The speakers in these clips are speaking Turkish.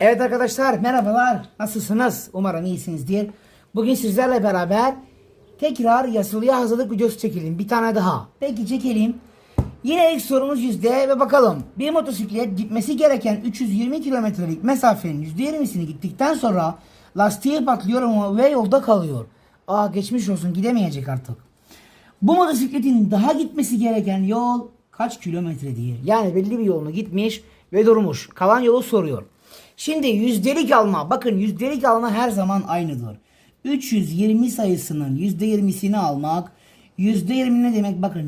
Evet arkadaşlar merhabalar. Nasılsınız? Umarım iyisinizdir. Bugün sizlerle beraber tekrar yasılıya hazırlık videosu çekelim. Bir tane daha. Peki çekelim. Yine ilk sorumuz yüzde ve bakalım. Bir motosiklet gitmesi gereken 320 kilometrelik mesafenin %20'sini gittikten sonra lastiği patlıyor ama ve yolda kalıyor. Aa geçmiş olsun gidemeyecek artık. Bu motosikletin daha gitmesi gereken yol kaç kilometredir? Yani belli bir yolunu gitmiş ve durmuş. Kalan yolu soruyor. Şimdi yüzdelik alma. Bakın yüzdelik alma her zaman aynıdır. 320 sayısının %20'sini almak. %20 ne demek? Bakın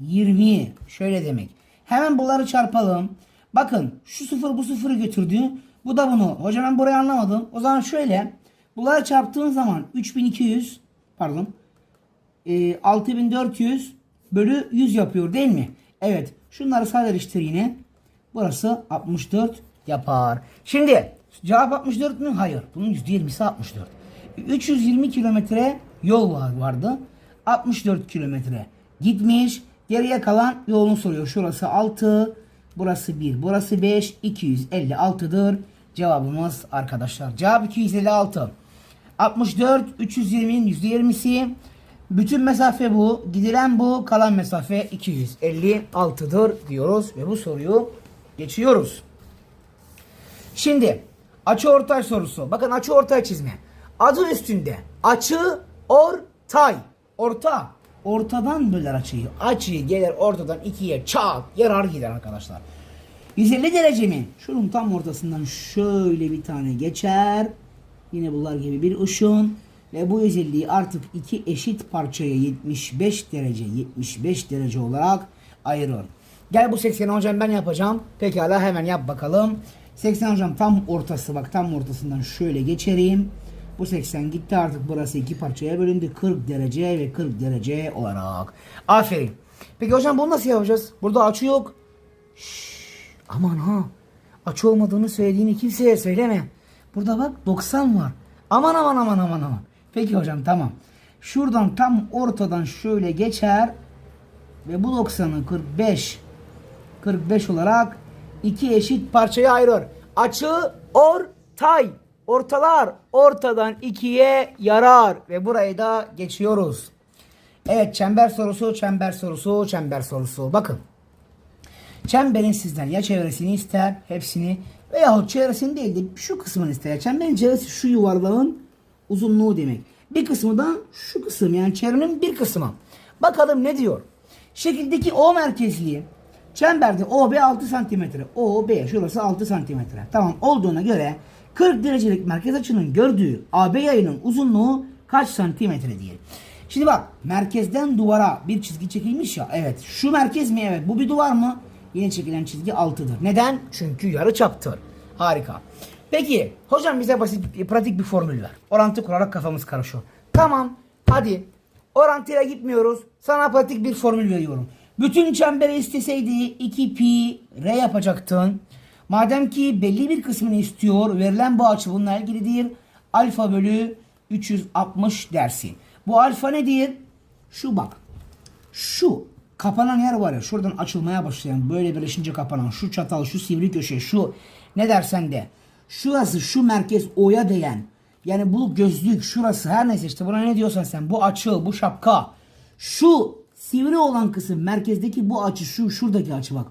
%20 şöyle demek. Hemen bunları çarpalım. Bakın şu sıfır bu sıfırı götürdü. Bu da bunu. Hocam ben burayı anlamadım. O zaman şöyle. Bunları çarptığın zaman 3200 pardon e, 6400 bölü 100 yapıyor değil mi? Evet. Şunları sadeleştir yine. Burası 64 yapar. Şimdi cevap 64 mü? Hayır. Bunun %20'si 64. 320 kilometre yol var, vardı. 64 kilometre gitmiş. Geriye kalan yolunu soruyor. Şurası 6. Burası 1. Burası 5. 256'dır. Cevabımız arkadaşlar. Cevap 256. 64 320'nin %20'si. Bütün mesafe bu. Gidilen bu. Kalan mesafe 256'dır diyoruz. Ve bu soruyu geçiyoruz. Şimdi açı ortay sorusu. Bakın açı ortay çizme. Adı üstünde. Açı ortay. Orta. Ortadan böler açıyı. Açıyı gelir ortadan ikiye çat yarar gider arkadaşlar. 150 derece mi? Şunun tam ortasından şöyle bir tane geçer. Yine bunlar gibi bir ışın. Ve bu 150'yi artık iki eşit parçaya 75 derece 75 derece olarak ayırır. Gel bu 80'i hocam ben yapacağım. Pekala hemen yap bakalım. 80 hocam tam ortası bak tam ortasından şöyle geçereyim. Bu 80 gitti artık burası iki parçaya bölündü. 40 derece ve 40 derece olarak. Aferin. Peki hocam bunu nasıl yapacağız? Burada açı yok. Şşş, aman ha. Açı olmadığını söylediğini kimseye söyleme. Burada bak 90 var. Aman aman aman aman aman. Peki hocam tamam. Şuradan tam ortadan şöyle geçer. Ve bu 90'ı 45 45 olarak iki eşit parçaya ayırır. Açı ortay. Ortalar ortadan ikiye yarar. Ve burayı da geçiyoruz. Evet çember sorusu, çember sorusu, çember sorusu. Bakın. Çemberin sizden ya çevresini ister, hepsini veyahut çevresini değil de şu kısmını ister. Çemberin çevresi şu yuvarlağın uzunluğu demek. Bir kısmı da şu kısım yani çevrenin bir kısmı. Bakalım ne diyor? Şekildeki O merkezli çemberde OB 6 santimetre. OB şurası 6 santimetre. Tamam olduğuna göre 40 derecelik merkez açının gördüğü AB yayının uzunluğu kaç santimetre diye. Şimdi bak merkezden duvara bir çizgi çekilmiş ya. Evet şu merkez mi? Evet bu bir duvar mı? Yine çekilen çizgi 6'dır. Neden? Çünkü yarı çaptır. Harika. Peki hocam bize basit pratik bir formül ver. Orantı kurarak kafamız karışıyor. Tamam hadi orantıyla gitmiyoruz. Sana pratik bir formül veriyorum. Bütün çemberi isteseydi 2 pi r yapacaktın. Madem ki belli bir kısmını istiyor verilen bu açı bununla ilgilidir. Alfa bölü 360 dersin. Bu alfa nedir? Şu bak. Şu kapanan yer var ya şuradan açılmaya başlayan böyle birleşince kapanan şu çatal şu sivri köşe şu ne dersen de şurası şu merkez O'ya değen yani bu gözlük şurası her neyse işte buna ne diyorsan sen bu açı bu şapka şu sivri olan kısım merkezdeki bu açı şu şuradaki açı bak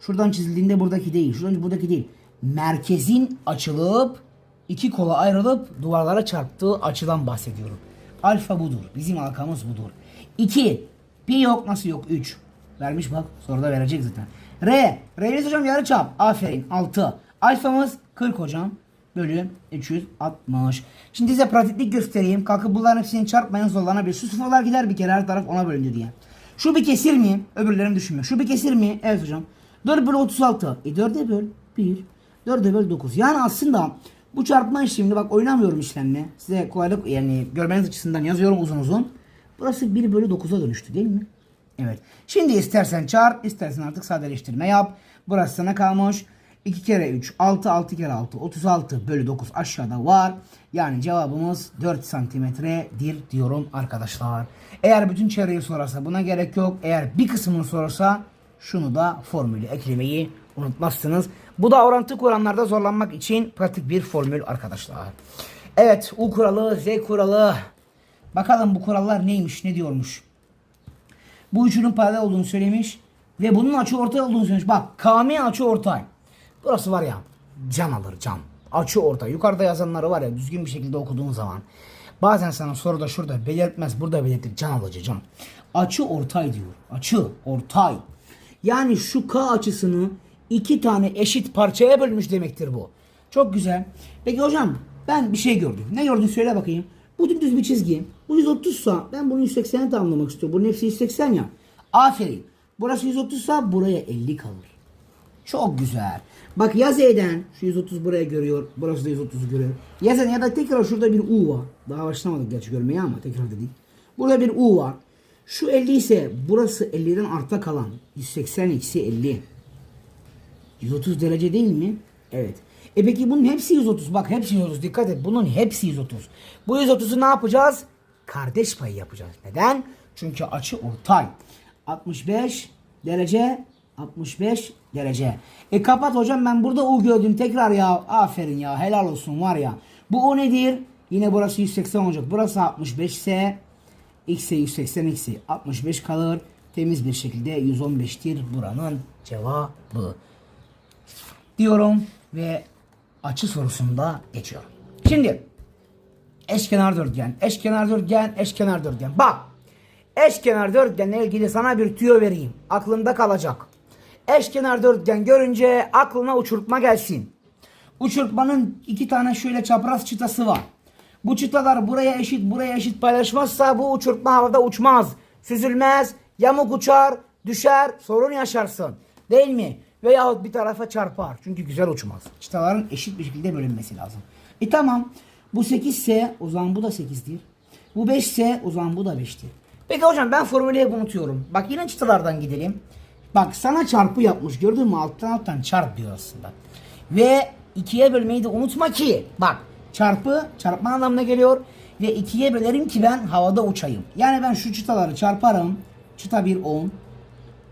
şuradan çizildiğinde buradaki değil şuradan buradaki değil merkezin açılıp iki kola ayrılıp duvarlara çarptığı açıdan bahsediyorum. Alfa budur. Bizim alkamız budur. 2. Pi yok nasıl yok? 3. Vermiş bak. Soruda verecek zaten. R. R'miz hocam yarıçap. Aferin. 6. Alfamız 40 hocam. Bölü 360. Şimdi size pratiklik göstereyim. Kalkıp bunların hepsini çarpmayın zorlanabilir. Şu sıfırlar gider bir kere her taraf ona bölündü diye. Şu bir kesir mi? Öbürlerini düşünmüyor. Şu bir kesir mi? Evet hocam. 4 bölü 36. E 4'e böl. 1. 4'e böl 9. Yani aslında bu çarpma işlemini bak oynamıyorum işlemle. Size kolaylık yani görmeniz açısından yazıyorum uzun uzun. Burası 1 bölü 9'a dönüştü değil mi? Evet. Şimdi istersen çarp, istersen artık sadeleştirme yap. Burası sana kalmış. 2 kere 3, 6, 6 kere 6, 36 bölü 9 aşağıda var. Yani cevabımız 4 santimetredir diyorum arkadaşlar. Eğer bütün çevreyi sorarsa buna gerek yok. Eğer bir kısmını sorarsa şunu da formülü eklemeyi unutmazsınız. Bu da orantı kuramlarda zorlanmak için pratik bir formül arkadaşlar. Evet U kuralı, Z kuralı. Bakalım bu kurallar neymiş, ne diyormuş. Bu üçünün paralel olduğunu söylemiş. Ve bunun açı ortay olduğunu söylemiş. Bak KM açı ortay. Burası var ya can alır can. Açı ortay. Yukarıda yazanları var ya düzgün bir şekilde okuduğun zaman. Bazen sana soruda şurada belirtmez. Burada belirtir. Can alıcı can. Açı ortay diyor. Açı ortay. Yani şu K açısını iki tane eşit parçaya bölmüş demektir bu. Çok güzel. Peki hocam ben bir şey gördüm. Ne gördün söyle bakayım. Bu dümdüz bir çizgi. Bu 130 sa ben bunu 180'e tamamlamak istiyorum. Bunun hepsi 180 ya. Aferin. Burası 130 sa buraya 50 kalır. Çok güzel. Bak ya Z'den şu 130 buraya görüyor. Burası da 130'u görüyor. Ya Z'den ya da tekrar şurada bir U var. Daha başlamadık gerçi görmeye ama tekrar dedik. Burada bir U var. Şu 50 ise burası 50'den arta kalan 180 eksi 50. 130 derece değil mi? Evet. E peki bunun hepsi 130. Bak hepsi 130. Dikkat et. Bunun hepsi 130. Bu 130'u ne yapacağız? Kardeş payı yapacağız. Neden? Çünkü açı ortay. 65 derece 65 derece. E kapat hocam ben burada U gördüm tekrar ya. Aferin ya helal olsun var ya. Bu O nedir? Yine burası 180 olacak. Burası 65 ise X'e 180 eksi 65 kalır. Temiz bir şekilde 115'tir buranın cevabı diyorum ve açı sorusunda geçiyorum. Şimdi eşkenar dörtgen, eşkenar dörtgen, eşkenar dörtgen. Bak eşkenar dörtgenle ilgili sana bir tüyo vereyim. Aklında kalacak. Eşkenar dörtgen görünce aklına uçurtma gelsin. Uçurtmanın iki tane şöyle çapraz çıtası var. Bu çıtalar buraya eşit buraya eşit paylaşmazsa bu uçurtma havada uçmaz. Süzülmez, yamuk uçar, düşer, sorun yaşarsın. Değil mi? Veyahut bir tarafa çarpar. Çünkü güzel uçmaz. Çıtaların eşit bir şekilde bölünmesi lazım. E tamam. Bu 8 ise o zaman bu da 8'dir. Bu 5 ise o zaman bu da 5'tir. Peki hocam ben formülü hep unutuyorum. Bak yine çıtalardan gidelim. Bak sana çarpı yapmış. Gördün mü alttan alttan çarp diyor aslında. Ve ikiye bölmeyi de unutma ki. Bak çarpı çarpma anlamına geliyor. Ve ikiye bölerim ki ben havada uçayım. Yani ben şu çıtaları çarparım. Çıta 1 10.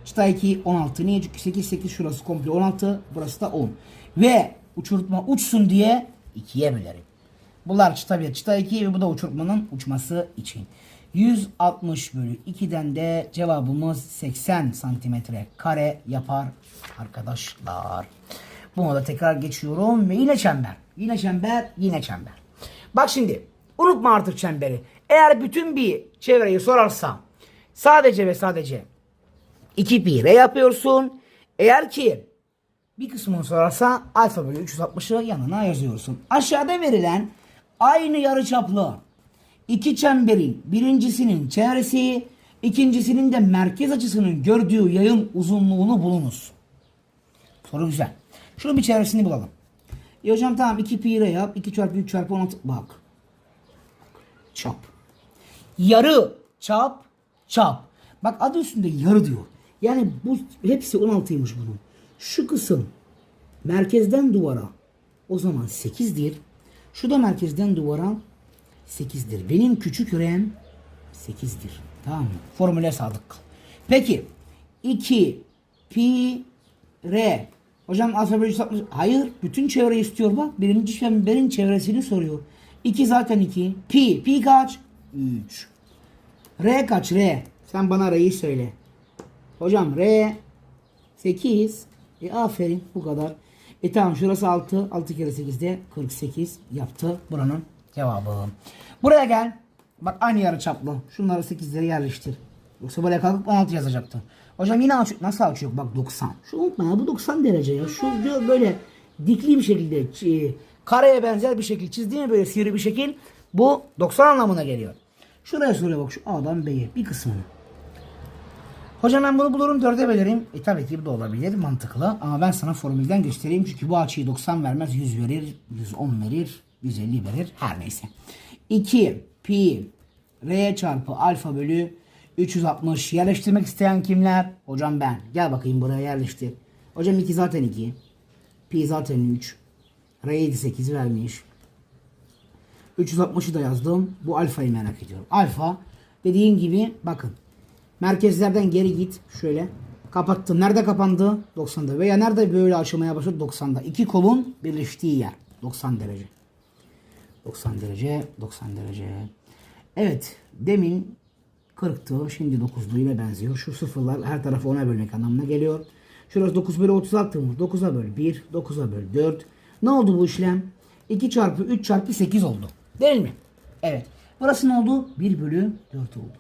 Çıta 2 16. Niye? Çünkü 8 8 şurası komple 16. Burası da 10. Ve uçurtma uçsun diye ikiye bölerim. Bunlar çıta 1, çıta 2 ve bu da uçurtmanın uçması için. 160 bölü 2'den de cevabımız 80 santimetre kare yapar arkadaşlar. Buna da tekrar geçiyorum ve yine çember. Yine çember, yine çember. Bak şimdi unutma artık çemberi. Eğer bütün bir çevreyi sorarsam sadece ve sadece 2 pi r yapıyorsun. Eğer ki bir kısmını sorarsa alfa bölü 360'ı yanına yazıyorsun. Aşağıda verilen aynı yarıçaplı iki çemberin birincisinin çevresi, ikincisinin de merkez açısının gördüğü yayın uzunluğunu bulunuz. Soru güzel. Şunun bir çevresini bulalım. E hocam tamam 2 pi r yap. 2 çarpı 3 çarpı 16. Bak. Çap. Yarı çap çap. Bak adı üstünde yarı diyor. Yani bu hepsi 16'ymış bunun. Şu kısım merkezden duvara o zaman 8'dir. Şu da merkezden duvara 8'dir. Benim küçük rem 8'dir. Tamam mı? Formüle sadık kal. Peki 2 pi r Hocam alfa bölü 160. Hayır. Bütün çevreyi istiyor bak. Birinci çemberin çevresini soruyor. 2 zaten 2. Pi. Pi kaç? 3. R kaç? R. Sen bana R'yi söyle. Hocam R 8. E aferin bu kadar. E tamam şurası 6. 6 kere 8 de 48 yaptı buranın cevabı. Buraya gel. Bak aynı yarı çaplı. Şunları 8'leri yerleştir. Yoksa böyle kalkıp 16 yazacaktı. Hocam yine açıyor. Nasıl açıyor? Bak 90. Şu unutma ya bu 90 derece ya. Şu böyle dikli bir şekilde e, kareye benzer bir şekil çizdiğim böyle sivri bir şekil bu 90 anlamına geliyor. Şuraya soruyor bak şu A'dan B'ye bir kısmını. Hocam ben bunu bulurum 4'e bölerim. E tabii ki bu da olabilir mantıklı. Ama ben sana formülden göstereyim. Çünkü bu açıyı 90 vermez 100 verir, 110 verir, 150 verir. Her neyse. 2 pi r çarpı alfa bölü 360 yerleştirmek isteyen kimler? Hocam ben. Gel bakayım buraya yerleştir. Hocam 2 zaten 2. Pi zaten 3. R 8 vermiş. 360'ı da yazdım. Bu alfayı merak ediyorum. Alfa dediğin gibi bakın. Merkezlerden geri git. Şöyle. Kapattın. Nerede kapandı? 90'da. Veya nerede böyle açılmaya başladı? 90'da. İki kolun birleştiği yer. 90 derece. 90 derece. 90 derece. Evet. Demin 40'tı. Şimdi 9'lu yine benziyor. Şu sıfırlar her tarafı 10'a bölmek anlamına geliyor. Şurası 9 bölü 36 mı? 9'a böl 1. 9'a böl 4. Ne oldu bu işlem? 2 çarpı 3 çarpı 8 oldu. Değil mi? Evet. Burası ne oldu? 1 bölü 4 oldu.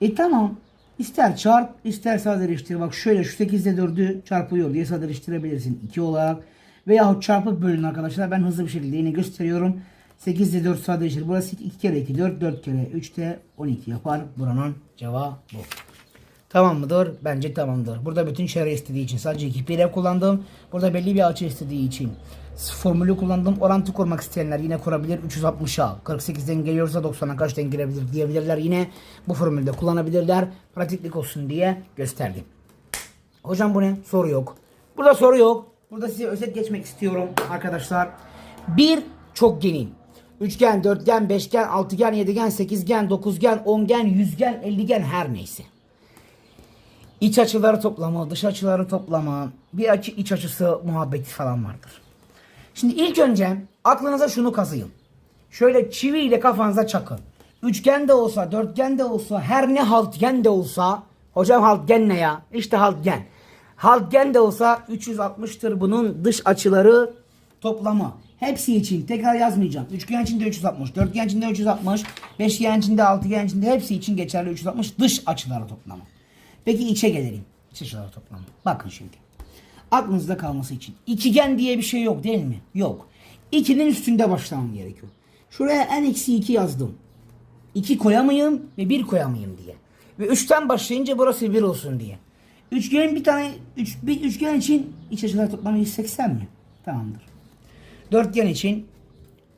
E tamam. İster çarp, ister sadeleştir. Bak şöyle şu 8 ile 4'ü çarpıyor diye sadeleştirebilirsin 2 olarak. Veyahut çarpıp bölün arkadaşlar. Ben hızlı bir şekilde yine gösteriyorum. 8 ile 4 sadeleştir. Burası 2 kere 2 4, 4 kere 3 de 12 yapar. Buranın cevabı bu. Tamam mıdır? Bence tamamdır. Burada bütün çevre istediği için sadece iki pire kullandım. Burada belli bir açı istediği için formülü kullandım. Orantı kurmak isteyenler yine kurabilir. 360'a 48'den geliyorsa 90'a kaç gelebilir diyebilirler. Yine bu formülde kullanabilirler. Pratiklik olsun diye gösterdim. Hocam bu ne? Soru yok. Burada soru yok. Burada size özet geçmek istiyorum arkadaşlar. Bir çokgenin. Üçgen, dörtgen, beşgen, altıgen, yedigen, sekizgen, dokuzgen, ongen, yüzgen, elligen her neyse. İç açıları toplama, dış açıları toplama, bir açı iç açısı muhabbeti falan vardır. Şimdi ilk önce aklınıza şunu kazıyın. Şöyle çiviyle kafanıza çakın. Üçgen de olsa, dörtgen de olsa, her ne haltgen de olsa, hocam haltgen ne ya? İşte haltgen. Haltgen de olsa 360'tır bunun dış açıları toplamı. Hepsi için tekrar yazmayacağım. Üçgen içinde 360, dörtgen içinde 360, beşgen içinde, altıgen içinde hepsi için geçerli 360 dış açıları toplamı. Peki içe gelelim. İç açıları toplamı. Bakın şimdi. Aklınızda kalması için. İkigen diye bir şey yok değil mi? Yok. İkinin üstünde başlamam gerekiyor. Şuraya en eksi 2 yazdım. 2 koyamayayım ve 1 koyamayayım diye. Ve 3'ten başlayınca burası 1 olsun diye. Üçgenin bir tane üç, bir üçgen için iç açılar toplamı 180 mi? Tamamdır. Dörtgen için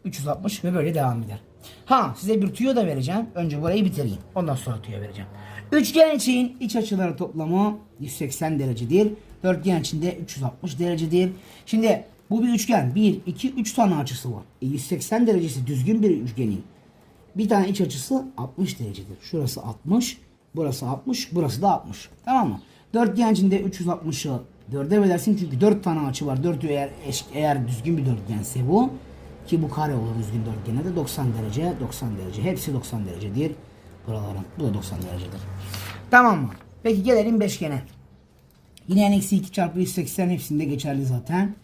360 ve böyle devam eder. Ha size bir tüyo da vereceğim. Önce burayı bitireyim. Ondan sonra tüyo vereceğim. Üçgen için iç açıları toplamı 180 derecedir. Dörtgen için de 360 derecedir. Şimdi bu bir üçgen. 1, 2, 3 tane açısı var. E 180 derecesi düzgün bir üçgenin. Bir tane iç açısı 60 derecedir. Şurası 60, burası 60, burası da 60. Tamam mı? Dörtgen içinde 360'ı 4'e bölersin çünkü 4 tane açı var. 4 eğer eğer düzgün bir dörtgense bu ki bu kare olur düzgün dörtgene de 90 derece, 90 derece. Hepsi 90 derecedir. Buraların. Bu da 90 derecedir. Tamam mı? Peki gelelim beşgene. Yine n eksi 2 çarpı 180 hepsinde geçerli zaten.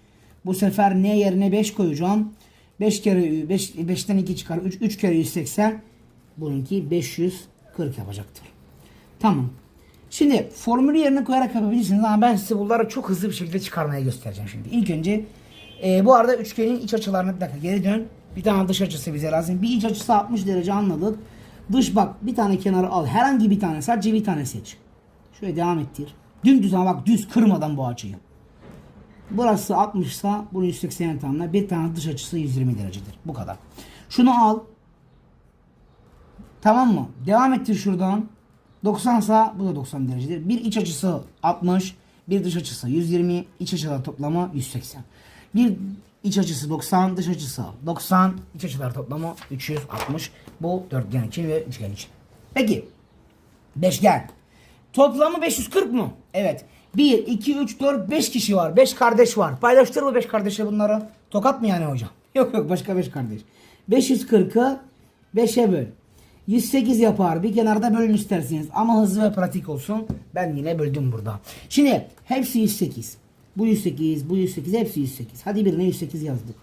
Bu sefer n yerine 5 koyacağım. 5 kere 5 5'ten 2 çıkar. 3 3 kere 180 bununki 540 yapacaktır. Tamam. Şimdi formülü yerine koyarak yapabilirsiniz ama ben size bunları çok hızlı bir şekilde çıkarmaya göstereceğim şimdi. İlk önce e, bu arada üçgenin iç açılarına bir dakika geri dön. Bir tane dış açısı bize lazım. Bir iç açısı 60 derece anladık. Dış bak bir tane kenarı al. Herhangi bir tane sadece bir tane seç. Şöyle devam ettir. Dümdüz ama bak düz kırmadan bu açıyı. Burası 60 ise bunu 180 tamamla. Bir tane dış açısı 120 derecedir. Bu kadar. Şunu al. Tamam mı? Devam ettir şuradan. 90 ise bu da 90 derecedir. Bir iç açısı 60, bir dış açısı 120, iç açılar toplamı 180. Bir iç açısı 90, dış açısı 90, iç açılar toplamı 360. Bu dörtgen için ve üçgen için. Peki. Beşgen. Toplamı 540 mu? Evet. 1, 2, 3, 4, 5 kişi var. 5 kardeş var. Paylaştır mı 5 kardeşe bunları? Tokat mı yani hocam? Yok yok başka 5 kardeş. 540'ı 5'e böl. 108 yapar. Bir kenarda bölün isterseniz. Ama hızlı ve pratik olsun. Ben yine böldüm burada. Şimdi hepsi 108. Bu 108, bu 108, hepsi 108. Hadi birine 108 yazdık.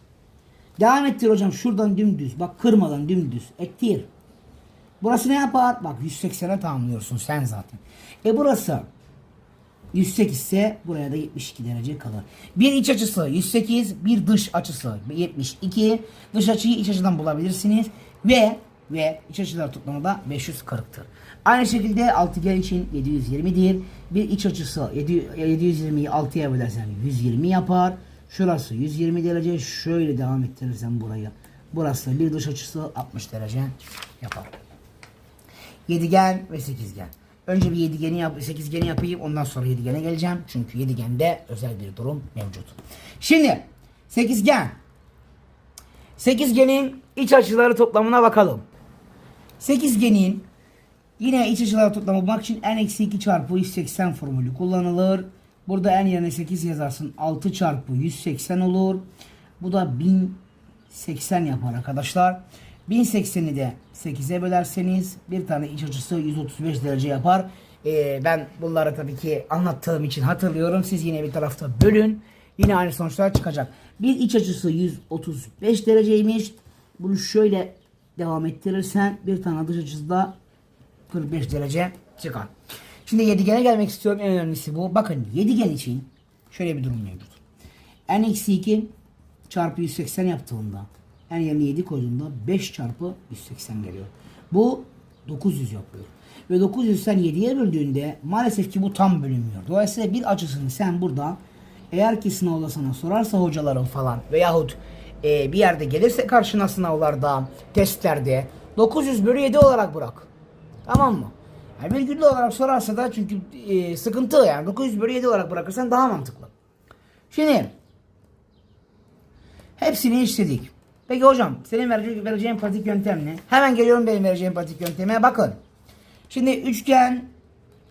Devam ettir hocam. Şuradan dümdüz. Bak kırmadan dümdüz. Ettir. Burası ne yapar? Bak 180'e tamamlıyorsun sen zaten. E burası 108 ise buraya da 72 derece kalır. Bir iç açısı 108, bir dış açısı 72. Dış açıyı iç açıdan bulabilirsiniz ve ve iç açılar toplamı da 540'tır. Aynı şekilde altıgen için 720'dir. Bir iç açısı 720'yi 6'ya bölersen 120 yapar. Şurası 120 derece. Şöyle devam ettirirsen burayı. Burası bir dış açısı 60 derece yapar. Yedigen ve sekizgen. Önce bir yedigeni yap, sekizgeni yapayım ondan sonra yedigene geleceğim. Çünkü yedigende özel bir durum mevcut. Şimdi sekizgen. Sekizgenin iç açıları toplamına bakalım. Sekizgenin Yine iç açılar toplamı bulmak için n eksi 2 çarpı 180 formülü kullanılır. Burada n yerine 8 yazarsın. 6 çarpı 180 olur. Bu da 1080 yapar arkadaşlar. 1080'i de 8'e bölerseniz bir tane iç açısı 135 derece yapar. Ee, ben bunları tabii ki anlattığım için hatırlıyorum. Siz yine bir tarafta bölün. Yine aynı sonuçlar çıkacak. Bir iç açısı 135 dereceymiş. Bunu şöyle devam ettirirsen bir tane dış açısı da 45 derece çıkar. Şimdi yedigene gelmek istiyorum. En önemlisi bu. Bakın yedigen için şöyle bir durum mevcut. n eksi 2 çarpı 180 yaptığında n yerine 7 koyduğunda 5 çarpı 180 geliyor. Bu 900 yapıyor. Ve 900 sen 7'ye böldüğünde maalesef ki bu tam bölünmüyor. Dolayısıyla bir açısını sen burada eğer ki sınavda sana sorarsa hocaların falan veyahut e, bir yerde gelirse karşına sınavlarda, testlerde 900 bölü 7 olarak bırak. Tamam mı? Yani virgüllü olarak sorarsa da çünkü e, sıkıntı yani 900 bölü 7 olarak bırakırsan daha mantıklı. Şimdi hepsini işledik. Peki hocam senin vereceğin, vereceğin pratik yöntem ne? Hemen geliyorum benim vereceğim pratik yönteme. Bakın. Şimdi üçgen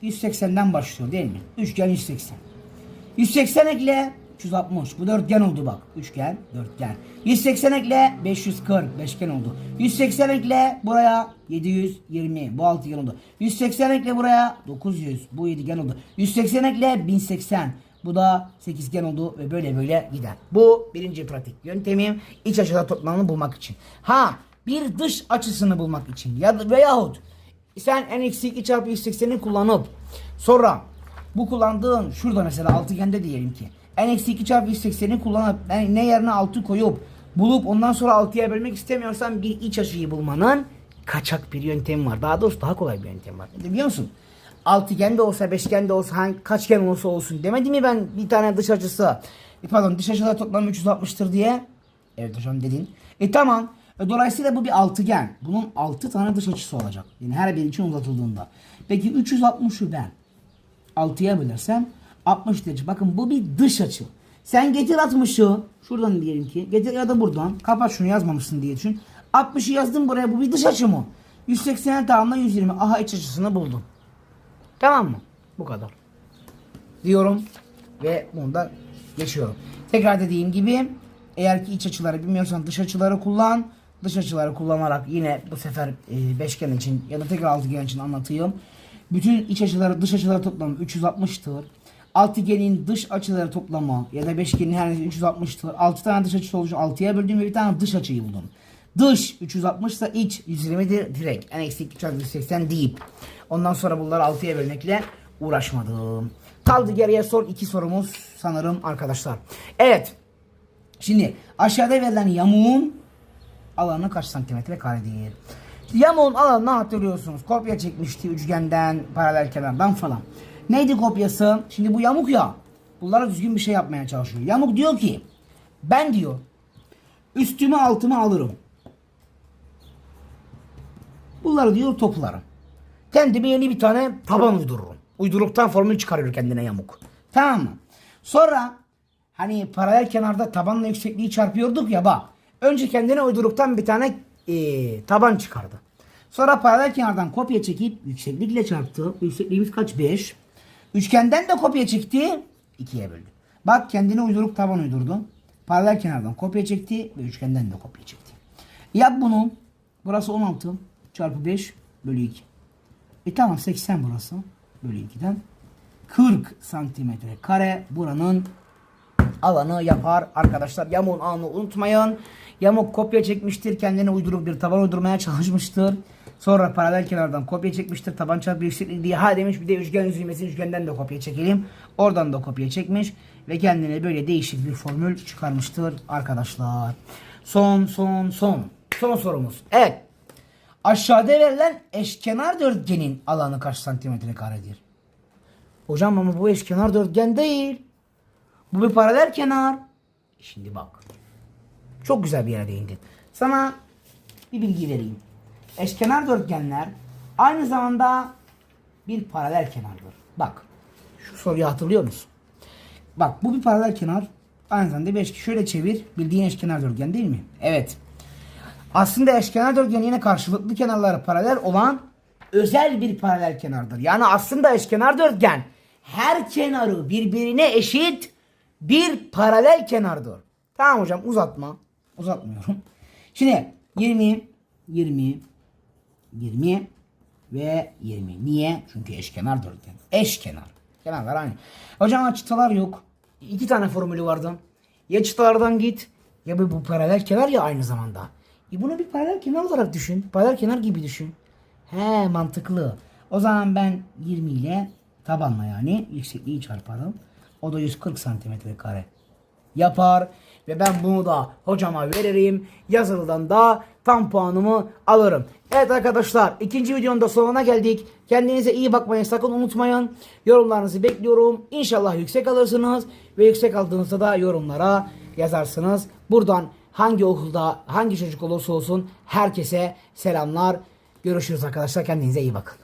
180'den başlıyor değil mi? Üçgen 180. 180 ekle 360. Bu dörtgen oldu bak. Üçgen, dörtgen. 180 ekle 540. Beşgen oldu. 180 ekle buraya 720. Bu altıgen oldu. 180 ekle buraya 900. Bu yedigen oldu. 180 ekle 1080. Bu da sekizgen oldu ve böyle böyle gider. Bu birinci pratik yöntemim iç açılar toplamını bulmak için. Ha bir dış açısını bulmak için ya da veyahut sen n eksi 2 çarpı 180'i kullanıp sonra bu kullandığın şurada mesela altıgende diyelim ki n eksi 2 çarpı 180'i kullanıp yani ne yerine 6 koyup bulup ondan sonra 6'ya bölmek istemiyorsan bir iç açıyı bulmanın kaçak bir yöntemi var. Daha doğrusu daha kolay bir yöntem var. Biliyor musun? Altıgen de olsa, beşgen de olsa, hangi, kaçgen olsa olsun demedi mi ben bir tane dış açısı, e, pardon dış açılar toplam 360'tır diye? Evet hocam dedin. E tamam. E, dolayısıyla bu bir altıgen. Bunun 6 tane dış açısı olacak. Yani her biri için uzatıldığında. Peki 360'ı ben 6'ya bölersem 60 derece. Bakın bu bir dış açı. Sen getir 60'ı şuradan diyelim ki getir ya da buradan kapat şunu yazmamışsın diye düşün. 60'ı yazdım buraya bu bir dış açı mı? 180 tamamla 120. Aha iç açısını buldum. Tamam mı? Bu kadar. Diyorum ve bunu da geçiyorum. Tekrar dediğim gibi eğer ki iç açıları bilmiyorsan dış açıları kullan. Dış açıları kullanarak yine bu sefer e, beşgen için ya da tekrar altıgen için anlatayım. Bütün iç açıları dış açıları toplamı 360'tır. Altıgenin dış açıları toplamı ya da beşgenin her neyse 360'tır. 6 tane dış açısı oluşu 6'ya böldüm bir tane dış açıyı buldum. Dış 360 ise iç 120'dir direkt. En eksi 2 çarpı 180 deyip. Ondan sonra bunları 6'ya bölmekle uğraşmadım. Kaldı geriye son iki sorumuz sanırım arkadaşlar. Evet. Şimdi aşağıda verilen yamuğun alanı kaç santimetre karedir? Yamuğun alanını hatırlıyorsunuz. Kopya çekmişti üçgenden, paralel kenardan falan. Neydi kopyası? Şimdi bu yamuk ya. Bunlara düzgün bir şey yapmaya çalışıyor. Yamuk diyor ki ben diyor üstümü altımı alırım. Bunları diyor toplarım. Kendime yeni bir tane taban uydururum. Uyduruktan formül çıkarıyor kendine yamuk. Tamam mı? Sonra hani paralel kenarda tabanla yüksekliği çarpıyorduk ya bak. Önce kendine uyduruktan bir tane eee, taban çıkardı. Sonra paralel kenardan kopya çekip yükseklikle çarptı. Yüksekliğimiz kaç? 5. Üçgenden de kopya çekti. 2'ye böldü. Bak kendine uyduruk taban uydurdu. Paralel kenardan kopya çekti ve üçgenden de kopya çekti. Yap bunu. Burası 16 çarpı 5 bölü 2. E tamam 80 burası. Bölü 2'den. 40 santimetre kare buranın alanı yapar arkadaşlar. Yamuğun alanı unutmayın. Yamuk kopya çekmiştir. Kendine uyduruk bir taban uydurmaya çalışmıştır. Sonra paralel kenardan kopya çekmiştir. Taban çarpı yüksekliği diye ha demiş bir de üçgen üzülmesi üçgenden de kopya çekelim. Oradan da kopya çekmiş ve kendine böyle değişik bir formül çıkarmıştır arkadaşlar. Son son son. Son sorumuz. Evet. Aşağıda verilen eşkenar dörtgenin alanı kaç santimetre karedir? Hocam ama bu eşkenar dörtgen değil. Bu bir paralel kenar. Şimdi bak. Çok güzel bir yere değindin. Sana bir bilgi vereyim. Eşkenar dörtgenler aynı zamanda bir paralel kenardır. Bak. Şu soruyu hatırlıyor musun? Bak bu bir paralel kenar. Aynı zamanda bir eşkenar. Şöyle çevir. Bildiğin eşkenar dörtgen değil mi? Evet. Aslında eşkenar dörtgen yine karşılıklı kenarları paralel olan özel bir paralel kenardır. Yani aslında eşkenar dörtgen her kenarı birbirine eşit bir paralel kenardır. Tamam hocam uzatma. Uzatmıyorum. Şimdi 20, 20, 20 ve 20. Niye? Çünkü eşkenar dörtgen. Eşkenar. Kenarlar aynı. Hocam çıtalar yok. İki tane formülü vardı. Ya çıtalardan git ya bu, paralel kenar ya aynı zamanda. E bunu bir paralel kenar olarak düşün. Paralel kenar gibi düşün. He mantıklı. O zaman ben 20 ile tabanla yani yüksekliği çarparım. O da 140 santimetre kare yapar ve ben bunu da hocama veririm. Yazılıdan da tam puanımı alırım. Evet arkadaşlar ikinci videonun da sonuna geldik. Kendinize iyi bakmayı sakın unutmayın. Yorumlarınızı bekliyorum. İnşallah yüksek alırsınız ve yüksek aldığınızda da yorumlara yazarsınız. Buradan hangi okulda hangi çocuk olursa olsun herkese selamlar. Görüşürüz arkadaşlar. Kendinize iyi bakın.